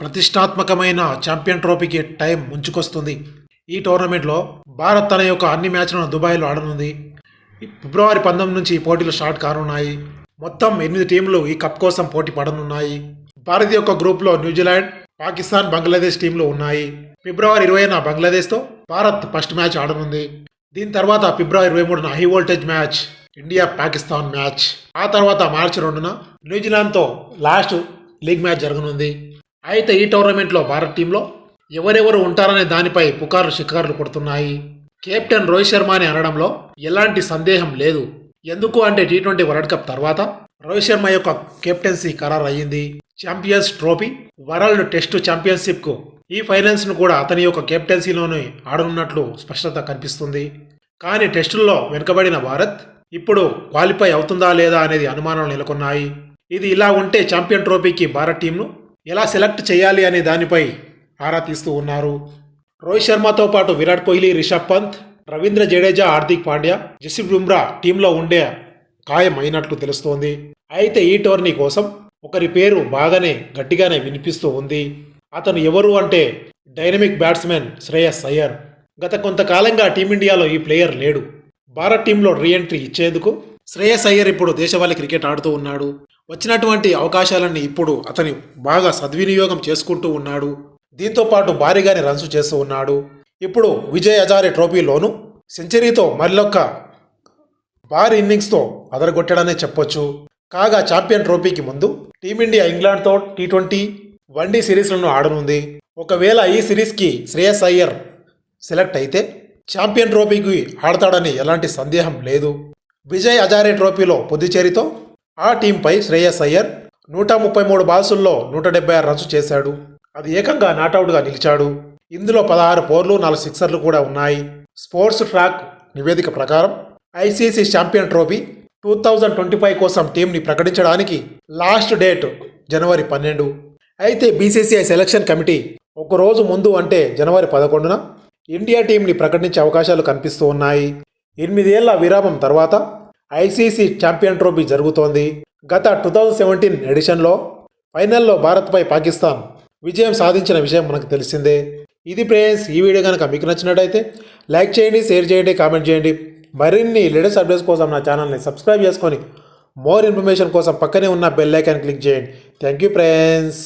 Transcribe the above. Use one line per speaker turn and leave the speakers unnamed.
ప్రతిష్టాత్మకమైన champion ట్రోఫీకి time ముంచుకొస్తుంది. ఈ టోర్నమెంట్లో భారత్ తన యొక్క అన్ని మ్యాచ్లను దుబాయ్లో ఆడనుంది. ఫిబ్రవరి పంతొమ్మిది నుంచి ఈ పోటీలు స్టార్ట్ కానున్నాయి. మొత్తం ఎనిమిది టీంలు ఈ కప్ కోసం పోటీ పడనున్నాయి. భారత్ యొక్క గ్రూప్లో న్యూజిలాండ్ పాకిస్తాన్ బంగ్లాదేశ్ టీంలు ఉన్నాయి. ఫిబ్రవరి ఇరవైన బంగ్లాదేశ్తో భారత్ ఫస్ట్ మ్యాచ్ ఆడనుంది. దీని తర్వాత ఫిబ్రవరి ఇరవై మూడున high voltage match India Pakistan match. ఆ తర్వాత మార్చి రెండున న్యూజిలాండ్తో లాస్ట్ లీగ్ మ్యాచ్ జరగనుంది. అయితే ఈ టోర్నమెంట్లో భారత్ టీంలో ఎవరెవరు ఉంటారనే దానిపై పుకార్లు షికార్లు కొడుతున్నాయి. కెప్టెన్ రోహిత్ శర్మ అని అనడంలో ఎలాంటి సందేహం లేదు. ఎందుకు అంటే టీ ట్వంటీ వరల్డ్ కప్ తర్వాత రోహిత్ శర్మ యొక్క కెప్టెన్సీ ఖరారు అయ్యింది ఛాంపియన్స్ ట్రోఫీ వరల్డ్ టెస్ట్ ఛాంపియన్షిప్కు ఈ ఫైనల్స్ను కూడా అతని యొక్క కెప్టెన్సీలోనే ఆడనున్నట్లు స్పష్టత కనిపిస్తుంది. కానీ టెస్టుల్లో వెనుకబడిన భారత్ ఇప్పుడు క్వాలిఫై అవుతుందా లేదా అనేది అనుమానాలు నెలకొన్నాయి. ఇది ఇలా ఉంటే ఛాంపియన్ ట్రోఫీకి భారత్ టీంను ఎలా సెలెక్ట్ చేయాలి అనే దానిపై ఆరా తీస్తూ ఉన్నారు. రోహిత్ శర్మతో పాటు విరాట్ కోహ్లీ రిషబ్ పంత్ రవీంద్ర జడేజా హార్దిక్ పాండ్యా జస్ప్రీత్ బుమ్రా టీంలో ఉండే ఖాయం అయినట్లు తెలుస్తోంది. అయితే ఈ టోర్నీ కోసం ఒకరి పేరు బాగానే గట్టిగానే వినిపిస్తూ ఉంది. అతను ఎవరు అంటే డైనమిక్ బ్యాట్స్మెన్ శ్రేయస్ అయ్యర్. గత కొంతకాలంగా టీమిండియాలో ఈ ప్లేయర్ లేడు. భారత్ టీంలో రీఎంట్రీ ఇచ్చేందుకు శ్రేయస్ అయ్యర్ ఇప్పుడు దేశవాళీ క్రికెట్ ఆడుతూ ఉన్నాడు. వచ్చినటువంటి అవకాశాలన్నీ ఇప్పుడు అతని బాగా సద్వినియోగం చేసుకుంటూ ఉన్నాడు. దీంతో పాటు భారీగానే రన్స్ చేస్తూ ఉన్నాడు. ఇప్పుడు విజయ్ హజారే ట్రోఫీలోను సెంచరీతో మరొక్క భారీ ఇన్నింగ్స్తో అదరగొట్టాడనే చెప్పొచ్చు. కాగా ఛాంపియన్ ట్రోఫీకి ముందు టీమిండియా ఇంగ్లాండ్తో టీ ట్వంటీ వన్డీ సిరీస్లను ఆడనుంది. ఒకవేళ ఈ సిరీస్కి శ్రేయస్ అయ్యర్ సెలెక్ట్ అయితే ఛాంపియన్ ట్రోఫీకి ఆడతాడని ఎలాంటి సందేహం లేదు. విజయ్ హజారే ట్రోఫీలో పుదుచేరితో ఆ టీంపై శ్రేయస్ అయ్యర్ నూట ముప్పై మూడు బాల్సుల్లో నూట డెబ్బై ఆరు రన్స్ చేశాడు. అది ఏకంగా నాటౌట్గా నిలిచాడు. ఇందులో పదహారు పోర్లు నాలుగు సిక్సర్లు కూడా ఉన్నాయి. స్పోర్ట్స్ ట్రాక్ నివేదిక ప్రకారం ICC champion trophy two thousand twenty five కోసం టీంని ప్రకటించడానికి లాస్ట్ డేట్ జనవరి పన్నెండు. అయితే బీసీసీఐ సెలక్షన్ కమిటీ ఒక రోజు ముందు అంటే జనవరి పదకొండున ఇండియా టీంని ప్రకటించే అవకాశాలు కనిపిస్తూ ఉన్నాయి. ఎనిమిదేళ్ళ విరామం తర్వాత ఐసీసీ ఛాంపియన్ ట్రోఫీ జరుగుతోంది. గత టూ థౌజండ్ సెవెంటీన్ ఎడిషన్లో ఫైనల్లో భారత్పై పాకిస్తాన్ విజయం సాధించిన విషయం మనకు తెలిసిందే. ఇది ప్రేయన్స్ ఈ వీడియో కనుక మీకు నచ్చినట్టయితే లైక్ చేయండి షేర్ చేయండి కామెంట్ చేయండి. మరిన్ని లేటెస్ట్ అప్డేట్స్ కోసం నా ఛానల్ని సబ్స్క్రైబ్ చేసుకొని మోర్ ఇన్ఫర్మేషన్ కోసం పక్కనే ఉన్న బెల్ ఐకాన్ క్లిక్ చేయండి. Thank you friends.